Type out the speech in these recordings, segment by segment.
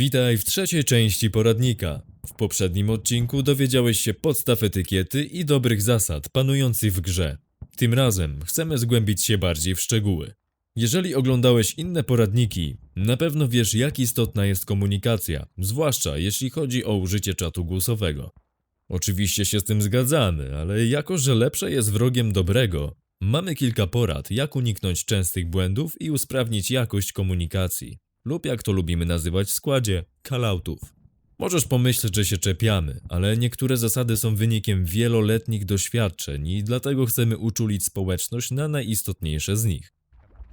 Witaj w trzeciej części poradnika. W poprzednim odcinku dowiedziałeś się podstaw etykiety i dobrych zasad panujących w grze. Tym razem chcemy zgłębić się bardziej w szczegóły. Jeżeli oglądałeś inne poradniki, na pewno wiesz jak istotna jest komunikacja, zwłaszcza jeśli chodzi o użycie czatu głosowego. Oczywiście się z tym zgadzamy, ale jako że lepsze jest wrogiem dobrego, mamy kilka porad, jak uniknąć częstych błędów i usprawnić jakość komunikacji, lub jak to lubimy nazywać w składzie, calloutów. Możesz pomyśleć, że się czepiamy, ale niektóre zasady są wynikiem wieloletnich doświadczeń i dlatego chcemy uczulić społeczność na najistotniejsze z nich.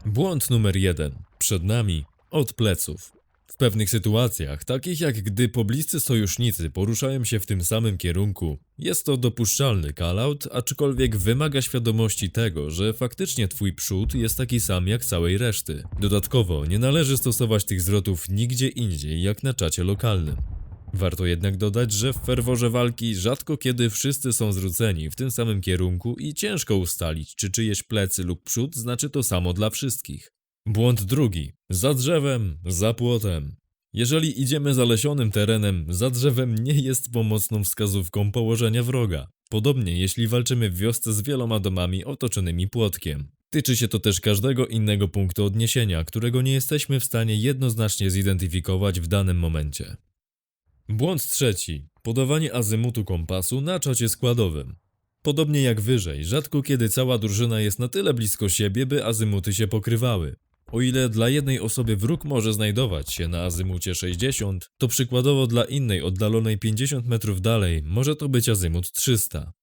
Błąd numer jeden. Przed nami od pleców. W pewnych sytuacjach, takich jak gdy pobliscy sojusznicy poruszają się w tym samym kierunku, jest to dopuszczalny callout, aczkolwiek wymaga świadomości tego, że faktycznie twój przód jest taki sam jak całej reszty. Dodatkowo nie należy stosować tych zwrotów nigdzie indziej jak na czacie lokalnym. Warto jednak dodać, że w ferworze walki rzadko kiedy wszyscy są zwróceni w tym samym kierunku i ciężko ustalić, czy czyjeś plecy lub przód znaczy to samo dla wszystkich. Błąd drugi. Za drzewem, za płotem. Jeżeli idziemy zalesionym terenem, za drzewem nie jest pomocną wskazówką położenia wroga. Podobnie jeśli walczymy w wiosce z wieloma domami otoczonymi płotkiem. Tyczy się to też każdego innego punktu odniesienia, którego nie jesteśmy w stanie jednoznacznie zidentyfikować w danym momencie. Błąd trzeci. Podawanie azymutu kompasu na czacie składowym. Podobnie jak wyżej, rzadko kiedy cała drużyna jest na tyle blisko siebie, by azymuty się pokrywały. O ile dla jednej osoby wróg może znajdować się na azymucie 60, to przykładowo dla innej oddalonej 50 metrów dalej może to być azymut 300.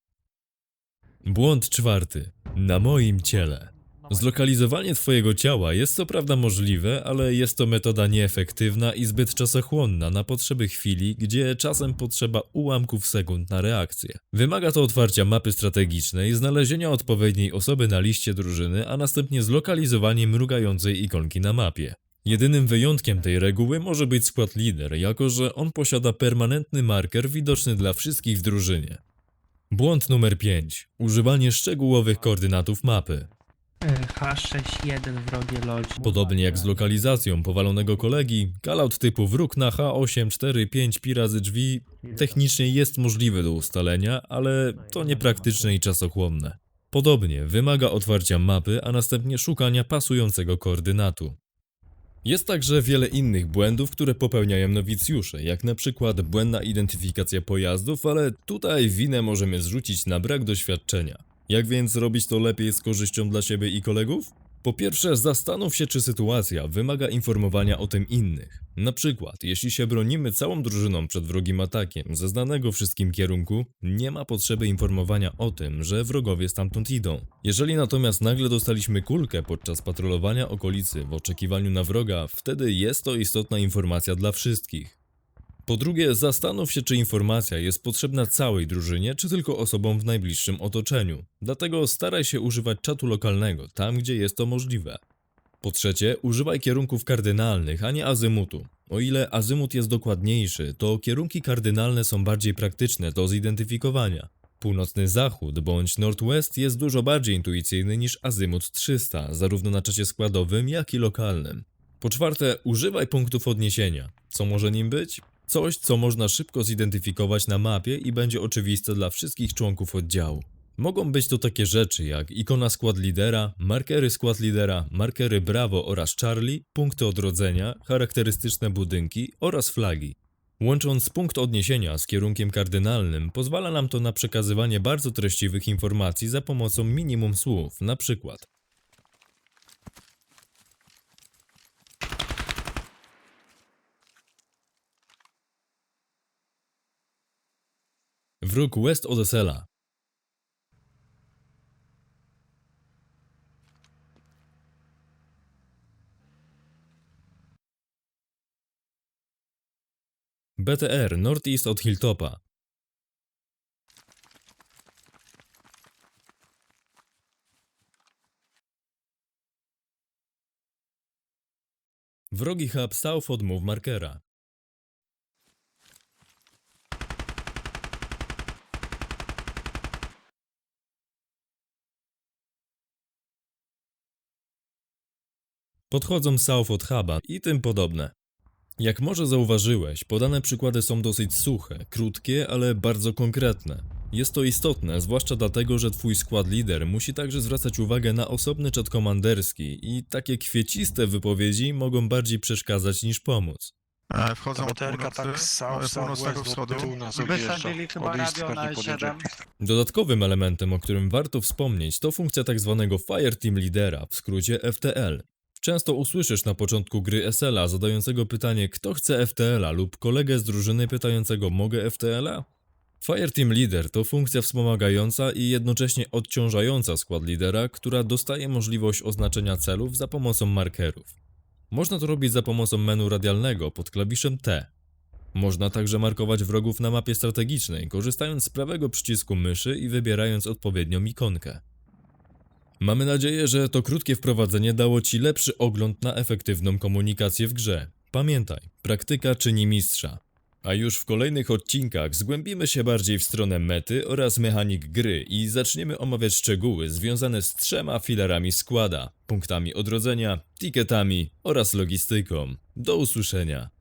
Błąd czwarty. Na moim ciele. Zlokalizowanie Twojego ciała jest co prawda możliwe, ale jest to metoda nieefektywna i zbyt czasochłonna na potrzeby chwili, gdzie czasem potrzeba ułamków sekund na reakcję. Wymaga to otwarcia mapy strategicznej, znalezienia odpowiedniej osoby na liście drużyny, a następnie zlokalizowanie mrugającej ikonki na mapie. Jedynym wyjątkiem tej reguły może być skład lider, jako że on posiada permanentny marker widoczny dla wszystkich w drużynie. Błąd numer 5. Używanie szczegółowych koordynatów mapy. H61 wrogie. Podobnie jak z lokalizacją powalonego kolegi, callout typu wróg na H845 pi razy drzwi technicznie jest możliwy do ustalenia, ale to niepraktyczne i czasochłonne. Podobnie wymaga otwarcia mapy, a następnie szukania pasującego koordynatu. Jest także wiele innych błędów, które popełniają nowicjusze, jak na przykład błędna identyfikacja pojazdów, ale tutaj winę możemy zrzucić na brak doświadczenia. Jak więc robić to lepiej z korzyścią dla siebie i kolegów? Po pierwsze, zastanów się, czy sytuacja wymaga informowania o tym innych. Na przykład, jeśli się bronimy całą drużyną przed wrogim atakiem ze znanego wszystkim kierunku, nie ma potrzeby informowania o tym, że wrogowie stamtąd idą. Jeżeli natomiast nagle dostaliśmy kulkę podczas patrolowania okolicy w oczekiwaniu na wroga, wtedy jest to istotna informacja dla wszystkich. Po drugie, zastanów się, czy informacja jest potrzebna całej drużynie, czy tylko osobom w najbliższym otoczeniu. Dlatego staraj się używać czatu lokalnego, tam gdzie jest to możliwe. Po trzecie, używaj kierunków kardynalnych, a nie azymutu. O ile azymut jest dokładniejszy, to kierunki kardynalne są bardziej praktyczne do zidentyfikowania. Północny zachód bądź northwest jest dużo bardziej intuicyjny niż azymut 300, zarówno na czacie składowym, jak i lokalnym. Po czwarte, używaj punktów odniesienia. Co może nim być? Coś, co można szybko zidentyfikować na mapie i będzie oczywiste dla wszystkich członków oddziału. Mogą być to takie rzeczy jak ikona skład lidera, markery skład lidera, markery Bravo oraz Charlie, punkty odrodzenia, charakterystyczne budynki oraz flagi. Łącząc punkt odniesienia z kierunkiem kardynalnym, pozwala nam to na przekazywanie bardzo treściwych informacji za pomocą minimum słów, na przykład Wróg West Odesela. BTR Northeast od Hilltopa. Wrogi hub South od Move Markera. Podchodzą South od Huba i tym podobne. Jak może zauważyłeś, podane przykłady są dosyć suche, krótkie, ale bardzo konkretne. Jest to istotne, zwłaszcza dlatego, że twój skład lider musi także zwracać uwagę na osobny czat komanderski i takie kwieciste wypowiedzi mogą bardziej przeszkadzać niż pomóc. E, Wchodzą od północy, tak z south, e, północnego southwest, wschodu. Wysadzili chyba Od radio na. E7. Dodatkowym elementem, o którym warto wspomnieć, to funkcja tzw. Fire Team Leadera, w skrócie FTL. Często usłyszysz na początku gry SL-a zadającego pytanie, kto chce FTL-a lub kolegę z drużyny pytającego, mogę FTL-a? Fire Team Leader to funkcja wspomagająca i jednocześnie odciążająca skład lidera, która dostaje możliwość oznaczenia celów za pomocą markerów. Można to robić za pomocą menu radialnego pod klawiszem T. Można także markować wrogów na mapie strategicznej, korzystając z prawego przycisku myszy i wybierając odpowiednią ikonkę. Mamy nadzieję, że to krótkie wprowadzenie dało Ci lepszy ogląd na efektywną komunikację w grze. Pamiętaj, praktyka czyni mistrza. A już w kolejnych odcinkach zgłębimy się bardziej w stronę mety oraz mechanik gry i zaczniemy omawiać szczegóły związane z trzema filarami składa, punktami odrodzenia, ticketami oraz logistyką. Do usłyszenia.